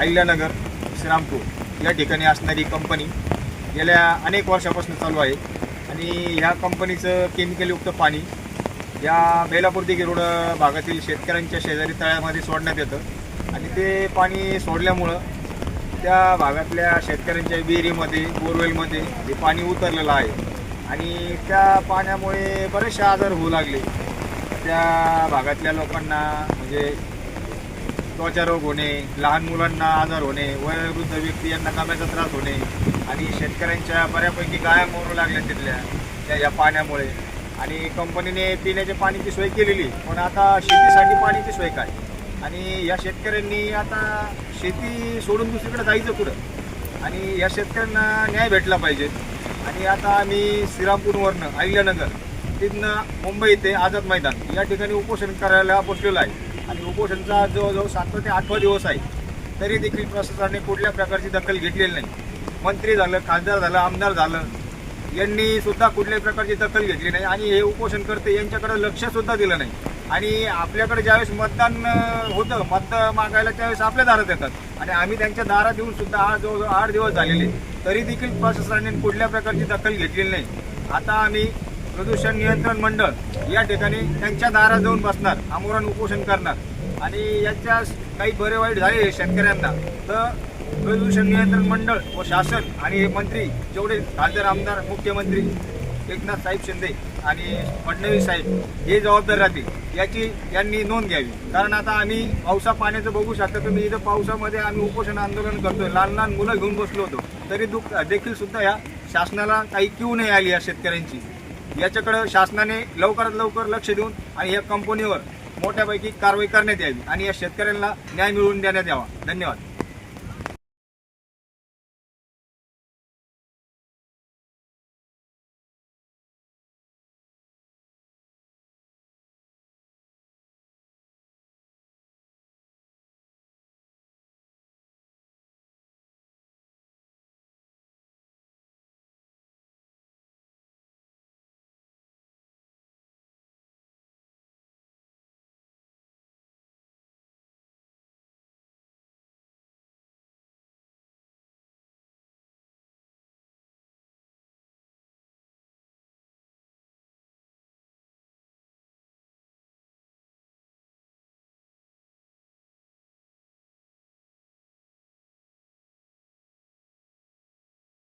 अहिल्यानगर श्रीरामपूर या ठिकाणी असणारी कंपनी गेल्या अनेक वर्षापासून चालू आहे. आणि ह्या कंपनीचं केमिकलयुक्त पाणी या बेलापूर दिघी रोड भागातील शेतकऱ्यांच्या शेजारी तळ्यामध्ये सोडण्यात येतं. आणि ते पाणी सोडल्यामुळं त्या भागातल्या शेतकऱ्यांच्या विहिरीमध्ये बोरवेलमध्ये हे पाणी उतरलेलं आहे. आणि त्या पाण्यामुळे बरेचसे आजार होऊ लागले. त्या भागातल्या लोकांना म्हणजे त्वचारोग होणे लहान मुलांना आजार होणे वयोवृद्ध व्यक्ती यांना कामाचा त्रास होणे आणि शेतकऱ्यांच्या बऱ्यापैकी गाया मोरू लागल्या तिथल्या त्या या पाण्यामुळे. आणि कंपनीने पिण्याच्या पाण्याची सोय केलेली पण आता शेतीसाठी पाण्याची सोय काय? आणि या शेतकऱ्यांनी आता शेती सोडून दुसरीकडे जायचं पुढं आणि या शेतकऱ्यांना न्याय भेटला पाहिजे. आणि आता आम्ही श्रीरामपूरवरनं अहिल्यानगर तिथनं मुंबई ते आझाद मैदान या ठिकाणी उपोषण करायला बसलेलो आहे. आणि उपोषणचा जवळजवळ सातवा ते आठवा दिवस आहे. तरी देखील प्रशासनाने कुठल्या प्रकारची दखल घेतलेली नाही. मंत्री झालं खासदार झालं आमदार झालं यांनी सुद्धा कुठल्याही प्रकारची दखल घेतली नाही आणि हे उपोषण करते यांच्याकडे लक्षसुद्धा दिलं नाही. आणि आपल्याकडे ज्यावेळेस मतदान होतं मत मागायला त्यावेळेस आपल्या दारात येतात. आणि आम्ही त्यांच्या दारात येऊन सुद्धा आज जवळजवळ आठ दिवस झालेले तरी देखील प्रशासनाने कुठल्या प्रकारची दखल घेतलेली नाही. आता आम्ही प्रदूषण नियंत्रण मंडळ या ठिकाणी त्यांच्या दारात जाऊन बसणार आमोरण उपोषण करणार. आणि याच्या काही बरे वाईट झाले शेतकऱ्यांना. तर प्रदूषण नियंत्रण मंडळ व शासन आणि हे मंत्री जेवढे खासदार आमदार मुख्यमंत्री एकनाथ साहेब शिंदे आणि फडणवीस साहेब हे जबाबदार राहतील याची यांनी नोंद घ्यावी. कारण आता आम्ही पावसा पाण्याचं बघू शकता तुम्ही इथं पावसामध्ये आम्ही उपोषण आंदोलन करतोय लहान लहान मुलं घेऊन बसलो होतो. तरी दुःख देखील सुद्धा या शासनाला काही क्यू नाही आली या शेतकऱ्यांची. याच्याकडं शासनाने लवकरात लवकर लक्ष देऊन आणि या कंपनीवर मोठ्यापैकी कारवाई करण्यात यावी आणि या शेतकऱ्यांना न्याय मिळवून देण्यात यावा. धन्यवाद.